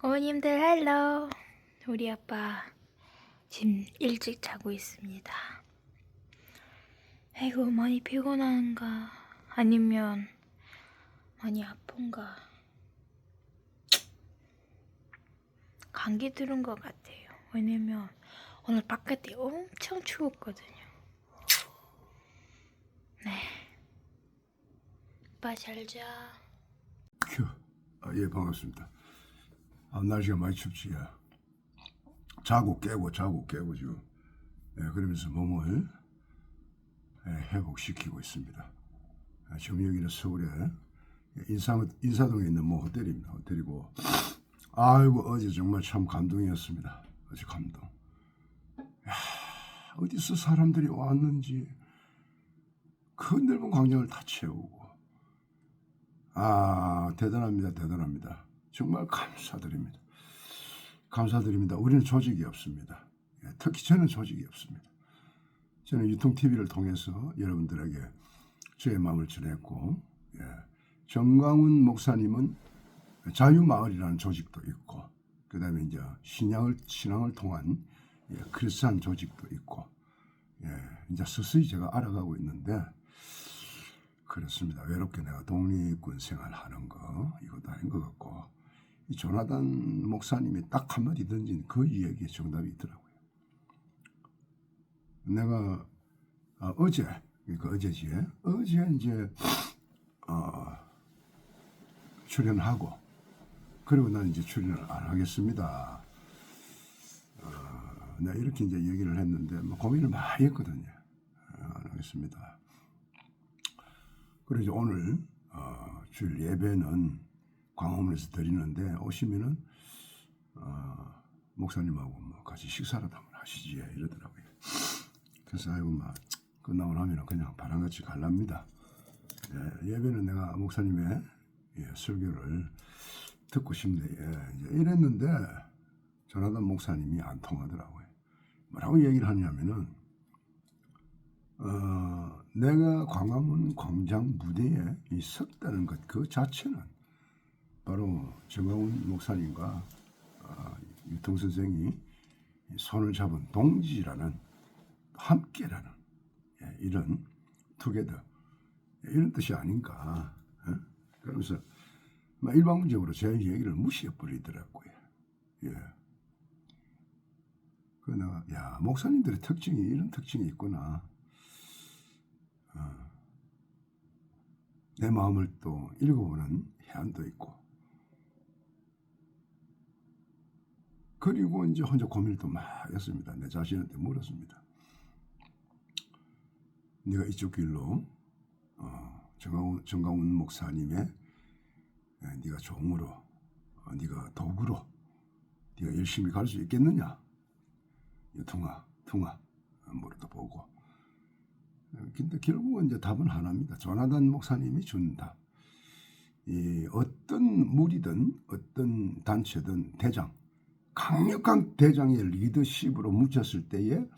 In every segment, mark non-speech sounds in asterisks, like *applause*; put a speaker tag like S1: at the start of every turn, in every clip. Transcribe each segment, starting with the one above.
S1: 어머님들 헬로 우리 아빠 지금 일찍 자고 있습니다. 아이고 많이 피곤한가? 아니면 많이 아픈가? 감기 들은 것 같아요. 왜냐면 오늘 바깥이 엄청 추웠거든요. 네. 아빠 잘자.
S2: 큐. 아, 예, 반갑습니다. 아, 날씨가 많이 춥지, 야. 자고 깨고 자고 깨고 지금. 예, 그러면서 몸을 예, 회복시키고 있습니다. 아, 지금 여기는 서울에 인사, 인사동에 있는 뭐 호텔입니다. 호텔이고. 아이고, 어제 정말 참 감동이었습니다. 어제 감동. 야, 어디서 사람들이 왔는지 그 넓은 광장을 다 채우고. 아, 대단합니다. 대단합니다. 정말 감사드립니다. 감사드립니다. 우리는 조직이 없습니다. 예, 특히 저는 조직이 없습니다. 저는 유통TV를 통해서 여러분들에게 저의 마음을 전했고, 예, 정강훈 목사님은 자유마을이라는 조직도 있고, 그 다음에 이제 신앙을, 신앙을 통한 예, 크리스찬 조직도 있고, 예, 이제 서서히 제가 알아가고 있는데, 그렇습니다. 외롭게 내가 독립군 생활하는 거 이것도 아닌 것 같고 이 조나단 목사님이 딱 한마디 던진 그 이야기에 정답이 있더라고요. 내가 아, 어제 그 어제지 어제 이제 어, 출연하고 그리고 난 이제 출연을 안 하겠습니다. 어, 내가 이렇게 이제 얘기를 했는데 뭐 고민을 많이 했거든요. 어, 안 하겠습니다. 그래서 오늘 어, 줄 예배는 광화문에서 드리는데 오시면은 어, 목사님하고 뭐 같이 식사라도 한번 하시지 이러더라고요. 그래서 아이고 막 끝나고 나면 그냥 바람같이 갈랍니다. 예, 예배는 내가 목사님의 예, 설교를 듣고 싶네. 예, 이랬는데 조나단 목사님이 안 통하더라고요. 뭐라고 얘기를 하냐면은 어, 내가 광화문 광장 무대에 이 섰다는 것 그 자체는 바로 정광훈 목사님과 어, 유통 선생이 손을 잡은 동지라는 함께라는 예, 이런 투게더 예, 이런 뜻이 아닌가 예? 그러면서 막 일방적으로 제 얘기를 무시해 버리더라고요. 예. 그 내가 야 목사님들의 특징이 이런 특징이 있구나. 어, 내 마음을 또 읽어보는 해안도 있고 그리고 이제 혼자 고민을 또막 했습니다. 내 자신한테 물었습니다. 네가 이쪽 길로 어, 정강훈, 정강훈 목사님의 에, 네가 종으로 어, 네가 도구로 네가 열심히 갈 수 있겠느냐? 이 통화, 통화 뭐라도 보고 근데 결국은 이제 답은 하나입니다. 조나단 목사님이 준 답. 이 어떤 무리든 어떤 단체든 대장, 강력한 대장의 리더십으로 묻혔을 때에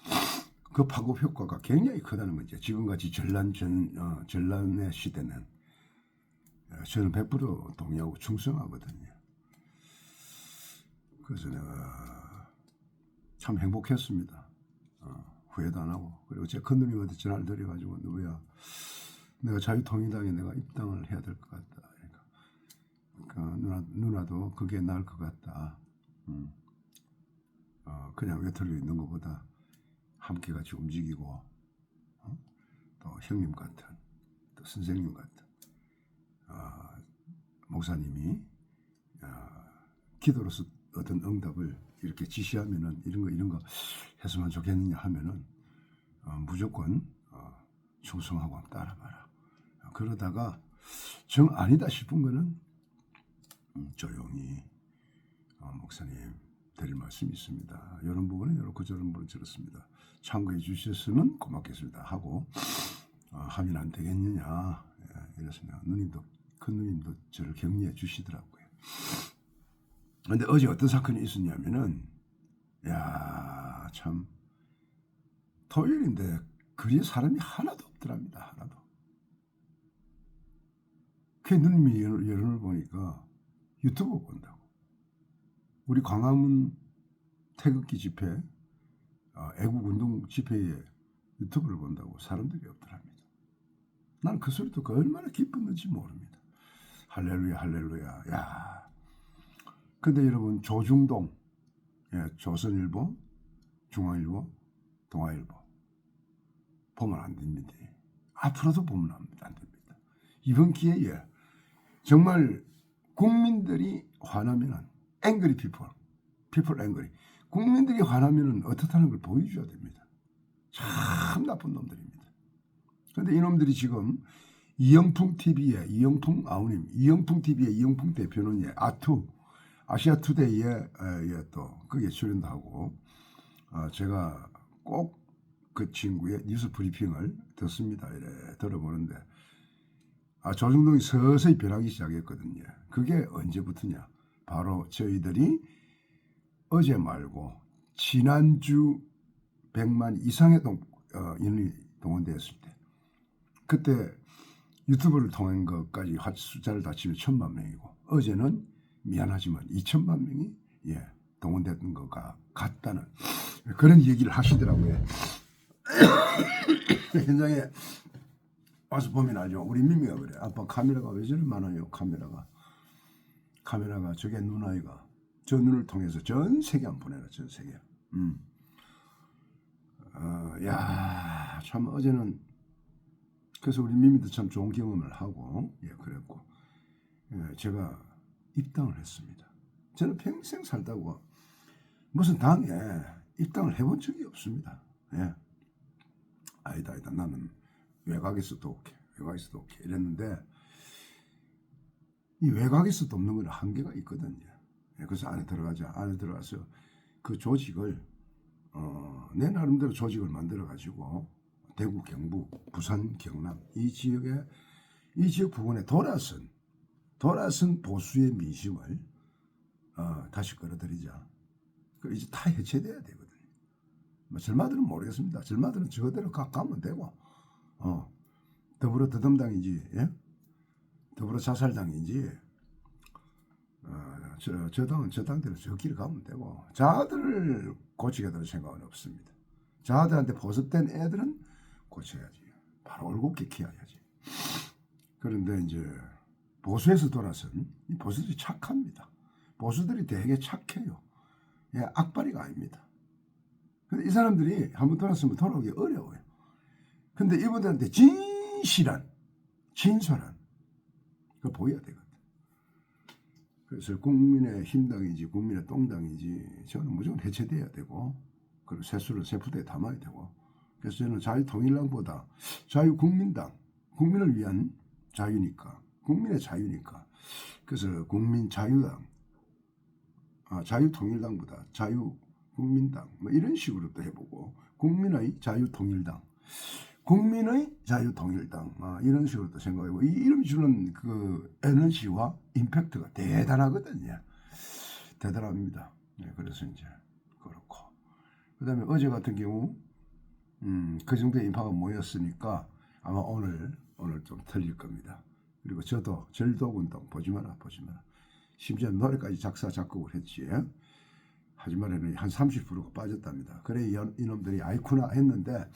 S2: 그 파급 효과가 굉장히 크다는 거죠. 지금같이 전란 전 어, 전란의 시대는 어, 저는 100% 동의하고 충성하거든요. 그래서 내가 참 행복했습니다. 어, 후회도 안 하고 그리고 제 큰누님한테 전화를 드려가지고 누구야 내가 자유통일당에 내가 입당을 해야 될 것 같다. 그러니까, 누나 누나도 그게 나을 것 같다. 음. 어, 그냥 외톨이 있는 것보다 함께 같이 움직이고 어? 또 형님 같은 또 선생님 같은 어, 목사님이 어, 기도로서 어떤 응답을 이렇게 지시하면은 이런 거 이런 거 했으면 좋겠느냐 하면은 어, 무조건 어, 충성하고 따라봐라. 어, 그러다가 정 아니다 싶은 거는 음, 조용히 어, 목사님 드릴 말씀이 있습니다. 이런 부분은 이렇고 저런 부분을 들었습니다. 참고해 주셨으면 고맙겠습니다. 하고 어, 하면 안 되겠느냐 예, 이랬습니다. 누님도 큰 누님도 저를 격려해 주시더라고요. 근데 어제 어떤 사건이 있었냐면은 야 참 토요일인데 그리 사람이 하나도 없더랍니다. 하나도. 그 누님이 여론을 보니까 유튜브 본다고. 우리 광화문 태극기 집회, 어, 애국운동 집회에 유튜브를 본다고 사람들이 없더랍니다. 나는 그 소리 듣고 얼마나 기뻤는지 모릅니다. 할렐루야, 할렐루야. 야. 근데 여러분, 조중동, 예, 조선일보, 중앙일보, 동아일보. 보면 안 됩니다. 앞으로도 보면 안 됩니다. 이번 기회에 정말 국민들이 화나면 은 앵그리 피플, 피플 앵그리. 국민들이 화나면은 어떻다는 걸 보여줘야 됩니다. 참 나쁜 놈들입니다. 그런데 이놈들이 지금 이영풍 TV의 이영풍 아우님, 이영풍 TV의 이영풍 대표는 예, 아투 아시아 투데이에 예, 또 거기에 출연도 하고 어, 제가 꼭 그 친구의 뉴스 브리핑을 듣습니다. 이래 들어보는데 아, 조중동이 서서히 변하기 시작했거든요. 그게 언제부터냐? 바로 저희들이 어제 말고 지난주 100만 이상의 동, 어, 인원이 동원되었을 때 그때 유튜브를 통한 것까지 한 숫자를 다 치면 천만 명이고 어제는 미안하지만 2천만 명이 예, 동원됐던 것과 같다는 그런 얘기를 하시더라고요. *coughs* 현장에 와서 보면 알죠. 우리 미미가 그래. 아빠 카메라가 왜 저리 많아요? 카메라가. 카메라가 저게 눈아이가 저 눈을 통해서 전 세계 안 보내라. 전 세계. 음. 어, 야, 참 어제는 그래서 우리 미미도 참 좋은 경험을 하고 예, 그랬고 예, 제가 입당을 했습니다. 저는 평생 살다고 무슨 당에 입당을 해본 적이 없습니다. 예. 아니다, 아니다. 나는 외곽에서도 오케이, 외곽에서도 오케이 이랬는데 이 외곽에서도 없는 건 한계가 있거든요. 예, 그래서 안에 들어가자. 안에 들어가서 그 조직을 어, 내 나름대로 조직을 만들어 가지고 대구, 경북, 부산, 경남 이 지역에 이 지역 부근에 돌아선 돌아선 보수의 민심을 어, 다시 끌어들이자. 그 이제 다 해체돼야 되거든요. 뭐 절마들은 모르겠습니다. 절마들은 저대로 가, 가면 되고, 어, 더불어 더듬당인지, 예? 더불어 자살당인지, 어, 저, 저 당은 저 당대로 저 길을 가면 되고, 자들을 고치게 될 생각은 없습니다. 자들한테 보습된 애들은 고쳐야지. 바로 올곧게 키워야지. 그런데 이제 보수에서 돌아선 이 보수들이 착합니다. 보수들이 되게 착해요. 예, 악바리가 아닙니다. 근데 이 사람들이 한번 돌았으면 돌아오기 어려워요. 근데 이분들한테 진실한, 진솔한, 그 보여야 되거든. 그래서 국민의 힘당인지 국민의 똥당인지 저는 무조건 해체돼야 되고, 그리고 세수를 세푸대에 담아야 되고, 그래서 저는 자유통일당보다 자유국민당, 국민을 위한 자유니까, 국민의 자유니까, 그래서 국민자유당, 아, 자유통일당보다 자유국민당 뭐 이런 식으로 또 해보고 국민의 자유통일당 국민의 자유통일당 아, 이런 식으로 또 생각하고 이 이름 주는 그 에너지와 임팩트가 대단하거든요. 대단합니다. 네, 그래서 이제 그렇고. 그 다음에 어제 같은 경우 음, 그 정도의 인파가 모였으니까 아마 오늘 오늘 좀 틀릴 겁니다. 그리고 저도 절도운동 보지 마라 보지 마라. 심지어 노래까지 작사 작곡을 했지. 하지만 한 30%가 빠졌답니다. 그래 이 이놈들이 아이쿠나 했는데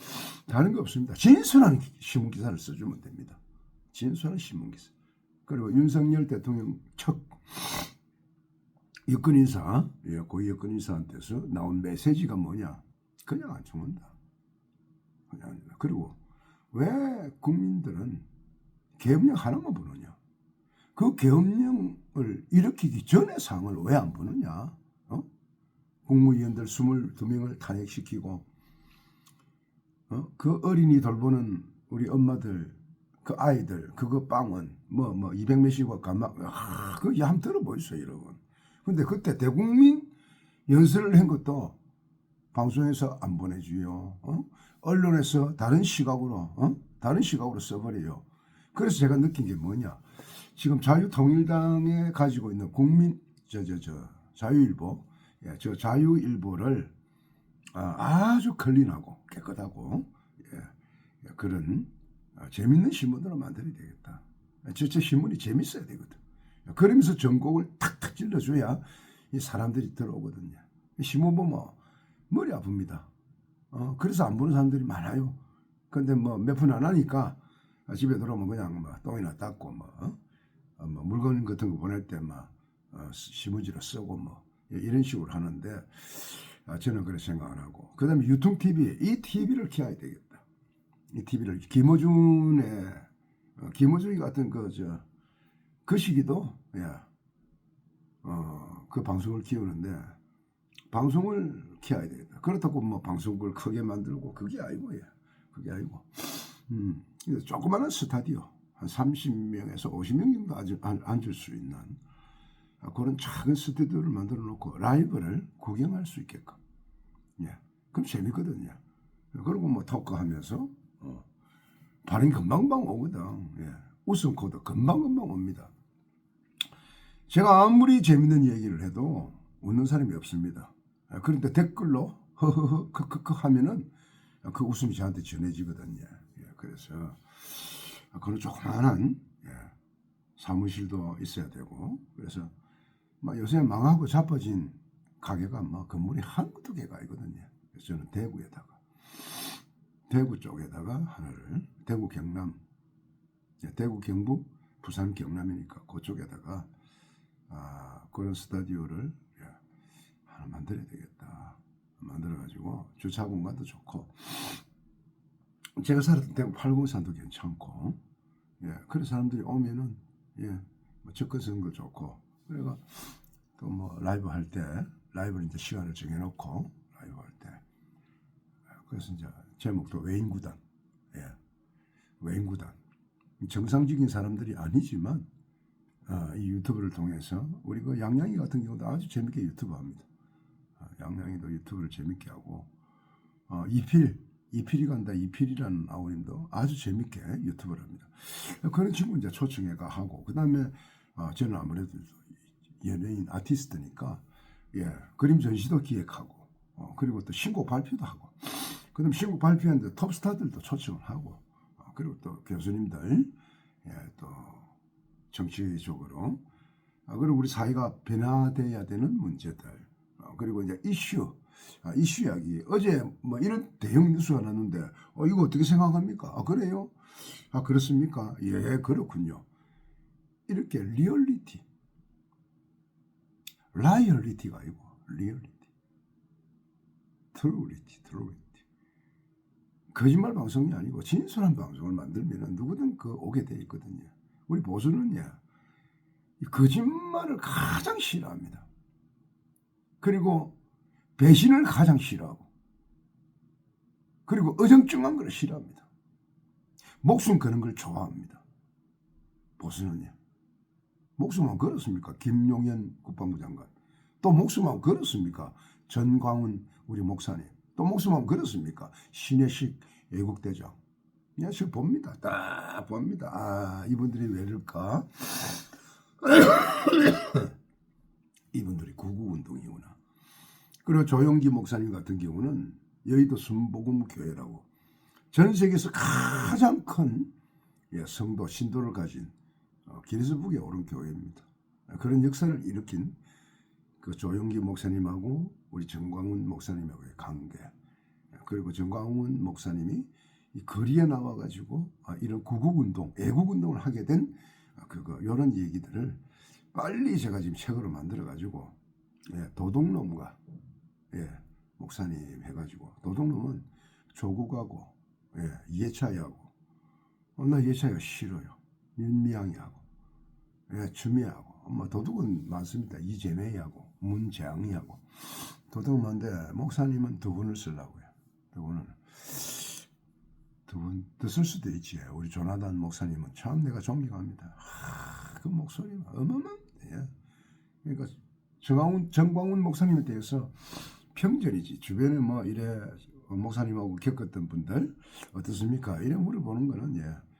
S2: 다른 거 없습니다. 진솔한 신문 기사를 써주면 됩니다. 진솔한 신문 기사. 그리고 윤석열 대통령 첫 여권 인사, 예, 고위 여권 인사한테서 나온 메시지가 뭐냐? 그냥 안 죽는다. 그냥. 그리고 왜 국민들은 계엄령 하나만 보느냐? 그 계엄령을 일으키기 전에 상을 왜 안 보느냐? 어? 국무위원들 22명을 탄핵시키고 어? 그 어린이 돌보는 우리 엄마들 그 아이들 그거 빵원 뭐 뭐 200몇십억 가마 아, 그거 얌 들어 보이소 여러분 근데 그때 대국민 연설을 한 것도 방송에서 안 보내줘요 어? 언론에서 다른 시각으로 어? 다른 시각으로 써버려요 그래서 제가 느낀 게 뭐냐 지금 자유통일당에 가지고 있는 국민 저 저 저 자유일보 예, 저 자유일보를 아, 주 클린하고 깨끗하고 예, 예, 그런 아, 재밌는 신문으로 만들어야 되겠다. 저저 신문이 재밌어야 되거든. 그러면서 전곡을 탁탁 찔러줘야 이 사람들이 들어오거든요. 신문 보면 머리 아픕니다. 어, 그래서 안 보는 사람들이 많아요. 근데 뭐 몇 푼 안 하니까 집에 들어오면 그냥 뭐 똥이나 닦고 뭐, 어? 어, 뭐 물건 같은 거 보낼 때막 어, 신문지로 쓰고 뭐 이런 식으로 하는데 아, 저는 그렇게 생각 안 하고 그 다음에 유통 TV 이 TV를 키워야 되겠다. 이 TV를 김어준의 어, 김어준이 같은 그저 그 시기도 예, 어, 그 방송을 키우는데 방송을 키워야 되겠다. 그렇다고 뭐 방송국을 크게 만들고 그게 아니고 예. 그게 아니고 음, 조그마한 스타디오 한 30명에서 50명 정도 앉을, 수 있는 아, 그런 작은 스튜디오를 만들어 놓고 라이브를 구경할 수 있게끔 예. 그럼 재밌거든요. 그리고 뭐 토크하면서 어, 반응이 금방금방 오거든. 예. 웃음 코드 금방금방 옵니다. 제가 아무리 재밌는 얘기를 해도 웃는 사람이 없습니다. 아, 그런데 댓글로 허허허 크크크 하면은 그 웃음이 저한테 전해지거든요. 예, 그래서 그런 조그만한 예, 사무실도 있어야 되고 그래서 막 요새 망하고 자빠진 가게가 막 건물이 한두 개가 있거든요. 그래서 저는 대구에다가 대구 쪽에다가 하나를 대구 경남 예, 대구 경북 부산 경남이니까 그쪽에다가 아, 그런 스타디오를 예, 하나 만들어야 되겠다. 만들어 가지고 주차 공간도 좋고 제가 살았던 대구 팔공산도 괜찮고 예, 그런 사람들이 오면은 예, 뭐 접근성도 좋고 그래가 또뭐 라이브 할 때 라이브 이제 시간을 정해놓고 라이브 할 때 그래서 이제 제목도 외인구단 예, 외인구단 정상적인 사람들이 아니지만 아, 이 유튜브를 통해서 우리 그 양양이 같은 경우도 아주 재밌게 유튜브 합니다. 아, 양양이도 유튜브를 재밌게 하고 어, 이필 이필이 간다 이필이라는 아우님도 아주 재밌게 유튜브를 합니다. 그런 친구 이제 초청해가 하고 그 다음에 어, 저는 아무래도 연예인 아티스트니까 예 그림 전시도 기획하고 어, 그리고 또 신곡 발표도 하고 그다음 신곡 발표하는데 톱스타들도 초청을 하고 어, 그리고 또 교수님들 예, 또 정치적으로 아, 그리고 우리 사회가 변화돼야 되는 문제들 어, 그리고 이제 이슈 아, 이슈 이야기 어제 뭐 이런 대형 뉴스가 났는데 어, 이거 어떻게 생각합니까? 아 그래요? 아 그렇습니까? 예 그렇군요. 이렇게 리얼리티 라이얼리티가 아니고 리얼리티 트루리티 트루리티 거짓말 방송이 아니고 진솔한 방송을 만들면 누구든 그 오게 돼 있거든요. 우리 보수는요 이 거짓말을 가장 싫어합니다. 그리고 배신을 가장 싫어하고 그리고 어정쩡한 걸 싫어합니다. 목숨 거는 걸 좋아합니다. 보수는요. 목숨만 걸었습니까? 김용현 국방부 장관. 또 목숨만 걸었습니까? 전광훈 우리 목사님. 또 목숨만 걸었습니까? 신혜식 애국대장. 그냥 저 봅니다. 딱 봅니다. 아, 이분들이 왜 이럴까? *coughs* 이분들이 구구운동이구나. 그리고 조영기 목사님 같은 경우는 여의도 순복음 교회라고 전 세계에서 가장 큰 예, 성도 신도를 가진 어, 기네스북에 오른 교회입니다. 그런 역사를 일으킨 그 조영기 목사님하고 우리 정광훈 목사님하고의 관계 그리고 정광훈 목사님이 이 거리에 나와가지고 아, 이런 구국운동, 애국운동을 하게 된 아, 그거 이런 얘기들을 빨리 제가 지금 책으로 만들어가지고 예, 도둑놈과 예, 목사님 해가지고 도둑놈은 조국하고 예, 이해차이하고 어, 나 이해차이가 싫어요. 윤미향이하고 예, 추미하고 뭐 도둑은 많습니다. 이재명이하고 문재앙이하고 도둑은 많은데 목사님은 두 분을 쓰려고요. 두 분은 두분더쓸 수도 있지. 우리 조나단 목사님은 참 내가 존경합니다. 하, 그 목소리가 어마어마합니다. 예. 그러니까 정광훈, 정광훈 목사님에 대해서 평전이지. 주변에 뭐 이래 목사님하고 겪었던 분들 어떻습니까? 이래 물어보는 거는 예.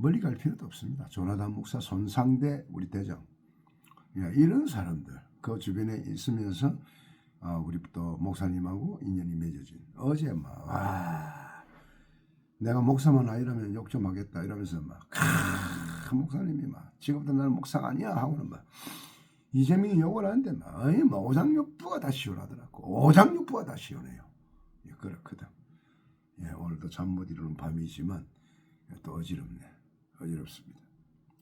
S2: 멀리 갈 필요도 없습니다. 조나단 목사, 손상대 우리 대장 예, 이런 사람들 그 주변에 있으면서 아, 우리 또 목사님하고 인연이 맺어진 어제 막 와, 내가 목사만 아니라면 욕 좀 하겠다 이러면서 막 크, 목사님이 막 지금부터 나는 목사가 아니야 하고는 막 이재명이 욕을 하는데 뭐, 이뭐 오장육부가 다 시원하더라고. 오장육부가 다 시원해요. 예, 그렇거든. 예, 오늘도 잠 못 이루는 밤이지만 또 어지럽네. 어지럽습니다.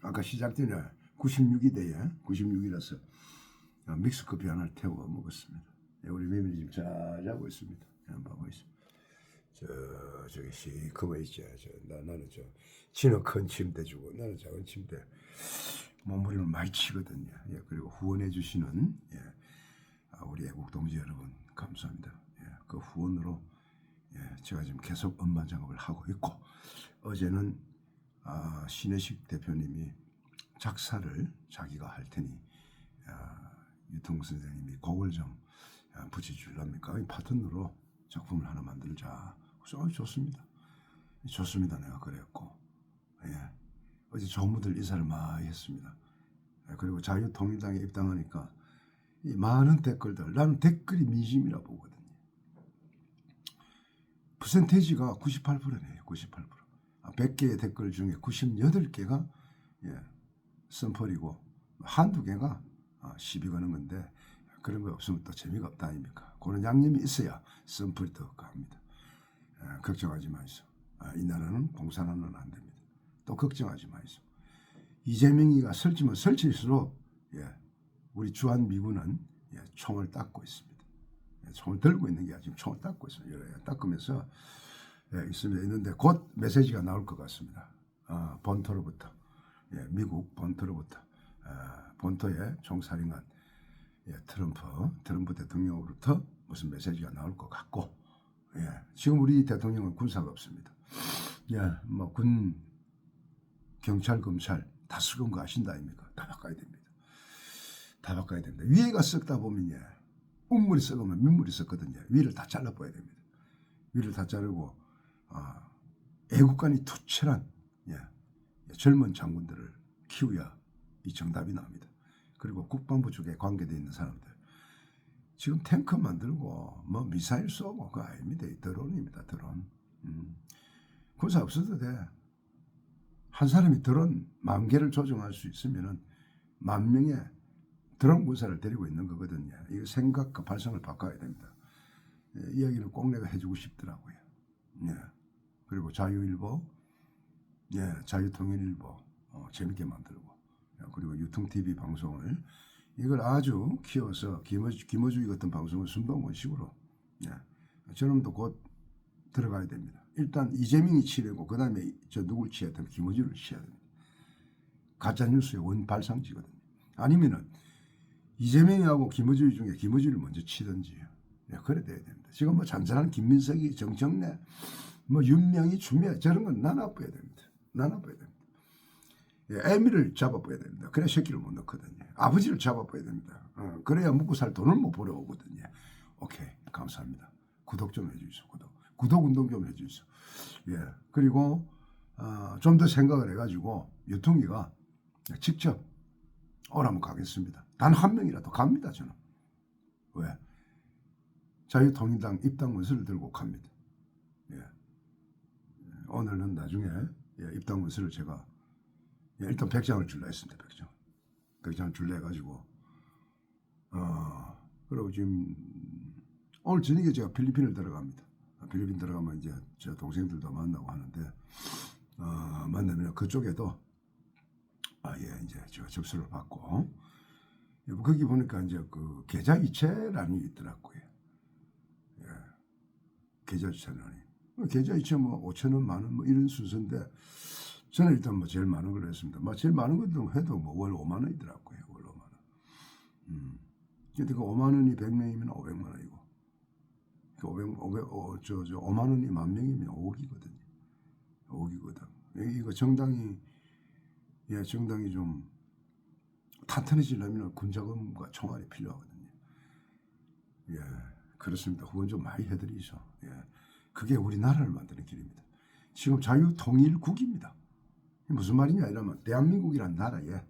S2: 아까 시작 전에 96이 돼요. 96이라서 믹스 커피 하나를 태워 먹었습니다. 예, 우리 매밀이 지금 잘 자고 있습니다. 예, 한번 보고 있습니다. 저 저기 시커머 있죠. 저 나, 나는 저 진어 큰 침대 주고 나는 작은 침대 몸부림을 많이 치거든요. 예, 그리고 후원해 주시는 예, 아, 우리 애국 동지 여러분 감사합니다. 예, 그 후원으로 예, 제가 지금 계속 음반 작업을 하고 있고 어제는 아, 신혜식 대표님이 작사를 자기가 할 테니 아, 유통 선생님이 곡을 좀 아, 붙여줄랍니까? 이 파트너로 작품을 하나 만들자. 그래서 어, 좋습니다. 좋습니다. 내가 그랬고 예. 어제 조무들 인사를 많이 했습니다. 예, 그리고 자유통일당에 입당하니까 이 많은 댓글들 나는 댓글이 민심이라 보거든요. 퍼센테이지가 98%네요. 98%. 아, 100개의 댓글 중에 98개가 예, 썬펄이고 한두 개가 아, 시비 거는 건데 그런 거 없으면 또 재미가 없다 아닙니까? 그런 양념이 있어야 썬펄이 더 갑니다. 예, 걱정하지 마이소. 아, 이 나라는 공산화는 안 됩니다. 또 걱정하지 마이소. 이재명이가 설치면 설칠수록 예, 우리 주한 미군은 예, 총을 닦고 있습니다. 예, 총을 들고 있는 게 아니라 총을 닦고 있어요. 예, 닦으면서 예, 있습니다. 있는데 곧 메시지가 나올 것 같습니다. 아, 본토로부터 예, 미국 본토로부터 아, 본토의 총사령관 예, 트럼프 트럼프 대통령으로부터 무슨 메시지가 나올 것 같고 예, 지금 우리 대통령은 군사가 없습니다. 예, 뭐군 경찰 검찰 다 썩은 거 아신다 아닙니까? 다 바꿔야 됩니다. 다 바꿔야 됩니다. 위에가 썩다 보면 예, 운물이 썩으면 민물이 썩거든요. 위를 다 잘라버야 됩니다. 위를 다 자르고 아, 애국관이 투철한 예, 젊은 장군들을 키워야 이 정답이 나옵니다. 그리고 국방부 쪽에 관계되어 있는 사람들 지금 탱크 만들고 뭐 미사일 쏘고 그거 아닙니다. 이 드론입니다. 드론. 음. 군사 없어도 돼. 한 사람이 드론 만 개를 조종할 수 있으면은 만 명의 드론 군사를 데리고 있는 거거든요. 이거 생각과 발상을 바꿔야 됩니다. 예, 이야기를 꼭 내가 해주고 싶더라고요. 예. 그리고 자유일보, 예, 자유통일일보 어, 재밌게 만들고 예, 그리고 유통TV 방송을 이걸 아주 키워서 김어주, 김어주의 같은 방송을 순방원식으로 예, 저놈도 곧 들어가야 됩니다. 일단 이재명이 치려고 그 다음에 저 누굴 치야 되면 김어주를 치야 됩니다. 가짜뉴스의 원 발상지거든요. 아니면은 이재명이하고 김어주 중에 김어주를 먼저 치든지 예, 그래 돼야 됩니다. 지금 뭐 잔잔한 김민석이 정청래 뭐 윤명이 추미애 저런 건 나눠봐야 됩니다. 나눠봐야 됩니다. 예, 애미를 잡아봐야 됩니다. 그래야 새끼를 못 넣거든요. 아버지를 잡아봐야 됩니다. 어, 그래야 먹고 살 돈을 못 벌어오거든요. 오케이 감사합니다. 구독 좀 해주세요. 구독. 구독 운동 좀 해주세요. 예 그리고 어, 좀 더 생각을 해가지고 유통기가 직접 오라면 가겠습니다. 단 한 명이라도 갑니다 저는. 왜? 자유통일당 입당 문서를 들고 갑니다. 예. 오늘은 나중에 예, 입당 문서를 제가 예, 일단 100장을 줄라 했습니다. 100장. 100장을 줄라 해가지고 어, 그리고 지금 오늘 저녁에 제가 필리핀을 들어갑니다. 필리핀 들어가면 이제 제 동생들도 만나고 하는데 어, 만나면 그쪽에도 아 예 이제 제가 접수를 받고 예, 거기 보니까 이제 그 계좌 이체란이 있더라고요. 예, 계좌 이체란이. 계좌 이체 뭐 5천 원, 만 원, 뭐 이런 순서인데 저는 일단 뭐 제일 많은 걸 했습니다. 뭐 제일 많은 것도 해도 뭐 월 5만 원이더라고요. 월 5만 원. 음. 근데 그 5만 원이 100명이면 500만 원이고. 그 500, 500, 어, 저, 저 5만 원이 만 명이면 5억이거든요. 5억이거든. 이거 정당이, 예, 정당이 좀 탄탄해지려면 군자금과 총알이 필요하거든요. 예, 그렇습니다. 후원 좀 많이 해드리죠. 예. 그게 우리나라를 만드는 길입니다. 지금 자유통일국입니다. 무슨 말이냐 이러면 대한민국이란 나라에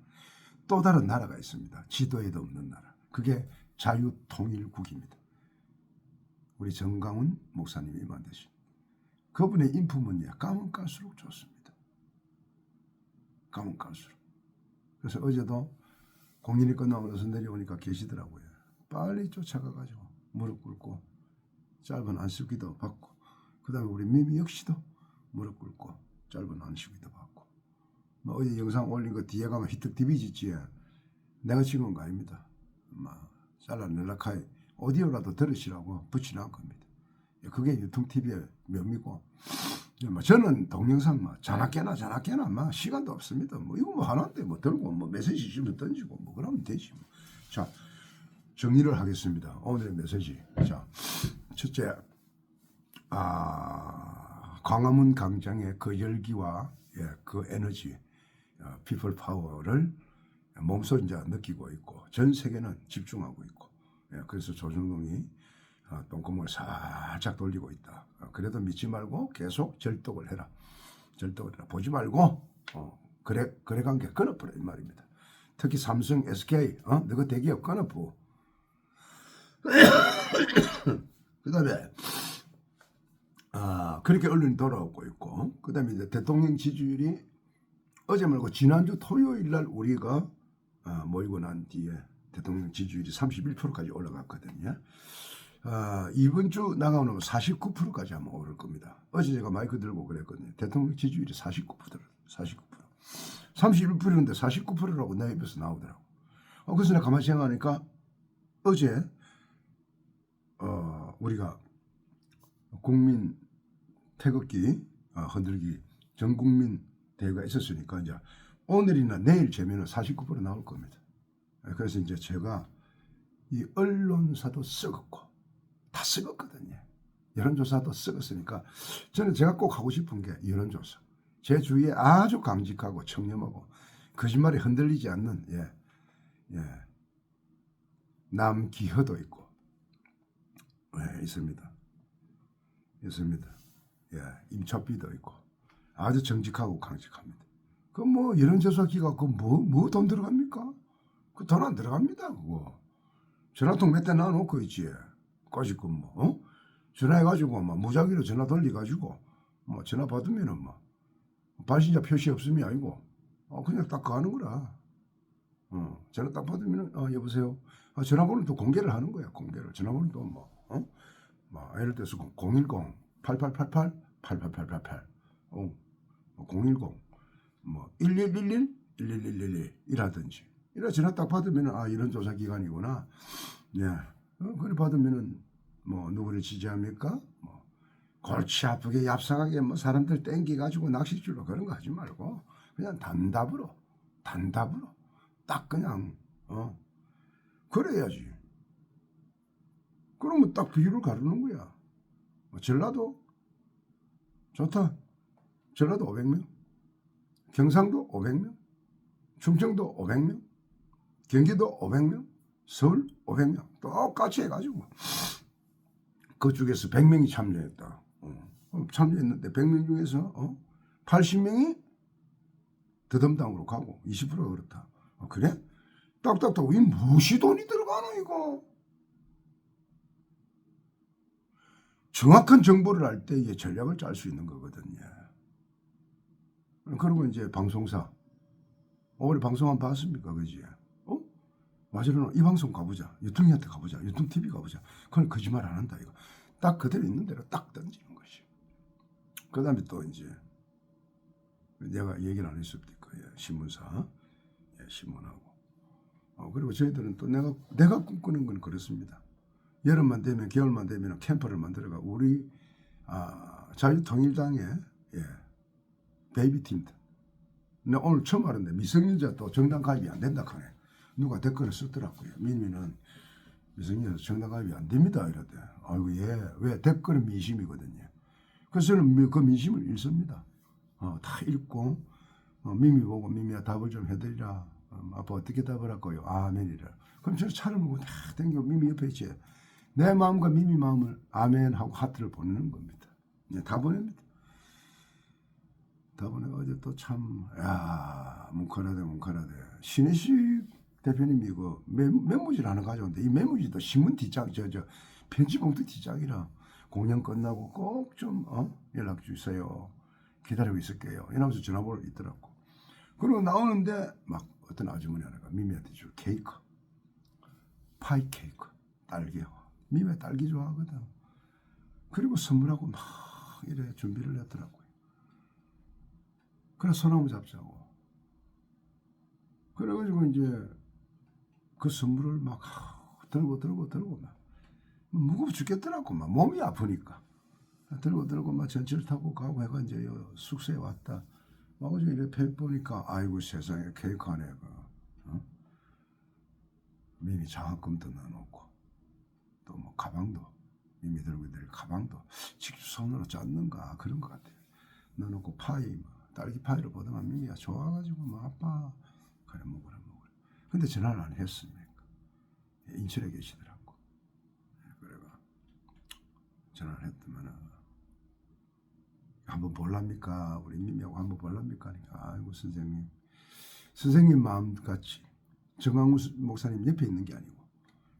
S2: 또 다른 나라가 있습니다. 지도에도 없는 나라. 그게 자유통일국입니다. 우리 정강훈 목사님이 만드신 그분의 인품은 예, 까면 깔수록 좋습니다. 까면 깔수록. 그래서 어제도 공연이 끝나고 나서 내려오니까 계시더라고요. 빨리 쫓아가가지고 무릎 꿇고 짧은 안수기도 받고 그 다음에 우리 미미 역시도 무릎 꿇고 짧은 안수기도 받고 뭐 어디 영상 올린 거 뒤에 가면 히트 디비지지에 내가 찍은 거 아닙니다. 막 잘라낼라카이 오디오라도 들으시라고 붙이는 겁니다. 그게 유통 TV의 묘미고 뭐 저는 동영상 막 자나깨나 자나깨나 막 시간도 없습니다. 뭐 이거 뭐 하나인데 뭐 들고 뭐 메시지 주면 던지고 뭐 그러면 되지. 뭐. 자 정리를 하겠습니다. 오늘의 메시지. 자 첫째 아 광화문 광장의 그 열기와 예, 그 에너지, 어, 피플 파워를 몸소 이제 느끼고 있고 전 세계는 집중하고 있고 예, 그래서 조중동이 어, 똥구멍을 살짝 돌리고 있다. 어, 그래도 믿지 말고 계속 절독을 해라. 절독을 해라. 보지 말고 어, 거래 거래 관계 끊어버려 이 말입니다. 특히 삼성, SK, 어, 너가 대기업 끊어부. *coughs* 그 다음에 아 그렇게 언론이 돌아오고 있고 그다음에 이제 대통령 지지율이 어제 말고 지난주 토요일 날 우리가 아, 모이고 난 뒤에 대통령 지지율이 31%까지 올라갔거든요. 아, 이번 주 나가면 49%까지 아마 오를 겁니다. 어제 제가 마이크 들고 그랬거든요. 대통령 지지율이 49%, 49%. 31%인데 49%라고 내 입에서 나오더라고. 어, 그래서 내가 가만히 생각하니까 어제 어, 우리가 국민 태극기 어, 흔들기 전 국민 대회가 있었으니까 이제 오늘이나 내일 재면은 49% 나올 겁니다. 예, 그래서 이제 제가 이 언론사도 썩었고 다 썩었거든요. 여론조사도 썩었으니까 저는 제가 꼭 하고 싶은 게 여론조사. 제 주위에 아주 강직하고 청렴하고 거짓말에 흔들리지 않는 예, 예, 남기허도 있고 예, 있습니다. 있습니다. 예, 임차비도 있고 아주 정직하고 강직합니다. 그뭐 여론조사 기가 그뭐뭐 돈 들어갑니까? 그 돈 안 들어갑니다. 그거 전화통 몇 대 놔놓고 있지. 꼬집고 뭐 어? 전화해가지고 막 무작위로 전화 돌려가지고 뭐 전화 받으면은 뭐 발신자 표시 없음이 아니고 어, 그냥 딱 가는 거라. 어, 전화 딱 받으면은 어, 여보세요. 아, 전화번호 또 공개를 하는 거야. 공개를 전화번호 또뭐 어? 뭐 예를 들어서 010 8888 8888 어, 010 뭐 1111 1111 이라든지 이래 전화 딱 받으면은 아 이런 조사 기관이구나. 네. 어, 그래 받으면은 뭐 누구를 지지합니까? 뭐 골치 아프게 얍상하게 뭐 사람들 땡기 가지고 낚싯줄로 그런 거 하지 말고 그냥 단답으로 단답으로 딱 그냥 어 그래야지. 그러면 딱 비율을 가르는 거야. 뭐 전라도 좋다. 전라도 500명, 경상도 500명, 충청도 500명, 경기도 500명, 서울 500명 똑같이 해가지고 그 중에서 100명이 참여했다. 어. 참여했는데 100명 중에서 어? 80명이 더듬당으로 가고 20%가 그렇다. 어, 그래? 딱딱딱 이 무엇이 돈이 들어가노 이거? 정확한 정보를 알 때 이게 전략을 짤 수 있는 거거든요. 그리고 이제 방송사 오늘 방송 한번 봤습니까, 그지? 어? 맞으려나 이 방송 가보자. 유통이한테 가보자. 유통 TV 가보자. 그건 거짓말 안 한다 이거. 딱 그대로 있는 대로 딱 던지는 것이. 그 다음에 또 이제 내가 얘기를 안 했을 거예요. 신문사, 예, 신문하고. 어, 그리고 저희들은 또 내가 내가 꿈꾸는 건 그렇습니다. 여름만 되면 겨울만 되면 캠프를 만들어가 우리 아, 자유통일당의 예, 베이비 팀들. 오늘 처음 알았는데 미성년자 또 정당 가입이 안 된다 하네. 누가 댓글을 썼더라고요. 민미는 미성년자 정당 가입이 안 됩니다. 이러대. 아이고 예. 왜 댓글은 민심이거든요. 그래서 저는 미- 그 민심을 읽습니다. 어, 다 읽고 어, 미미 보고 미미야 답을 좀 해드리라. 어, 아빠 어떻게 답을 할 거요? 아멘이라. 그럼 저는 차를 먹고 다 땡겨 미미 옆에 있지. 내 마음과 미미 마음을 아멘 하고 하트를 보내는 겁니다. 네, 다 보냅니다. 다 보내 어제 또 참 야 뭉클하대 뭉클하대 신혜식 대표님이 그 매- 메모지를 하나 가져온데 이 메모지도 신문 뒷장 저 저 편지 봉투 뒷장이라 공연 끝나고 꼭 좀 어? 연락 주세요 기다리고 있을게요 이러면서 전화번호 있더라고 그리고 나오는데 막 어떤 아주머니 하나가 미미한테 줄 케이크 파이 케이크 딸기하고 미미 딸기 좋아하거든. 그리고 선물하고 막 이래 준비를 했더라고요. 그래 소나무 잡자고. 그래가지고 이제 그 선물을 막 들고 들고 들고 막 무거워 죽겠더라고. 막 몸이 아프니까. 들고 들고 막 전철 타고 가고 해가 이제 요 숙소에 왔다. 와가지고 펴 보니까 아이고 세상에 케이크 안에 그 어? 미미 장학금도 넣어놓고 또 뭐 가방도 미미 들고 있는 가방도 직접 손으로 짰는가 그런 것 같아요. 넣어놓고 파이 뭐 딸기 파이를 보더만 미미가 좋아가지고 뭐 아빠 그래 먹으라 먹으라 근데 전화를 안 했습니까? 인천에 계시더라고. 예, 그래가 전화를 했더만은 한번 볼랍니까? 우리 미미하고 한번 볼랍니까? 아이고 선생님. 선생님 마음같이 정광우 목사님 옆에 있는 게 아니고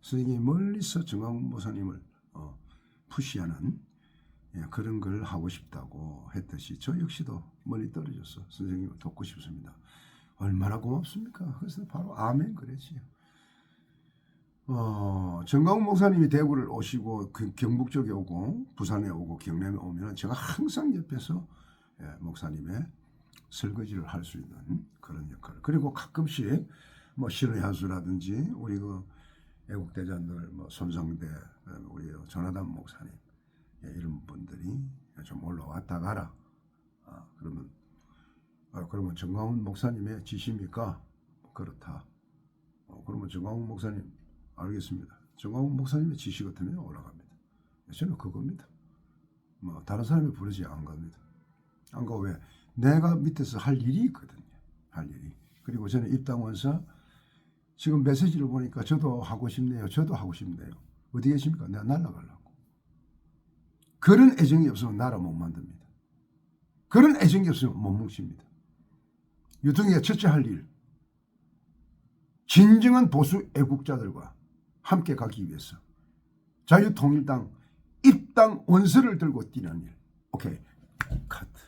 S2: 선생님이 멀리서 정광우 목사님을 어, 푸시하는 예, 그런 걸 하고 싶다고 했듯이 저 역시도 멀리 떨어져서 선생님을 돕고 싶습니다. 얼마나 고맙습니까? 그래서 바로 아멘 그랬지요. 어, 정광훈 목사님이 대구를 오시고 그 경북 쪽에 오고 부산에 오고 경남에 오면 제가 항상 옆에서 예, 목사님의 설거지를 할 수 있는 그런 역할. 그리고 가끔씩 뭐 신의 한수라든지 우리 그 애국 대장들 뭐 그다음에 우리 전하담 목사님 예, 이런 분들이 좀 올라왔다 가라. 아, 그러면 아, 그러면 정광훈 목사님의 지시입니까? 그렇다. 어, 그러면 정광훈 목사님 알겠습니다. 정광훈 목사님의 지시 같으면 올라갑니다. 저는 그겁니다. 뭐 다른 사람이 부르지 안 갑니다. 안 가 왜? 내가 밑에서 할 일이 있거든요. 할 일이. 그리고 저는 입당원서 지금 메시지를 보니까 저도 하고 싶네요. 저도 하고 싶네요. 어디 계십니까? 내가 날라가려고. 그런 애정이 없으면 나라 못 만듭니다. 그런 애정이 없으면 못 뭉칩니다. 유통기가 첫째 할 일. 진정한 보수 애국자들과 함께 가기 위해서 자유통일당 입당 원서를 들고 뛰는 일. 오케이. 카트.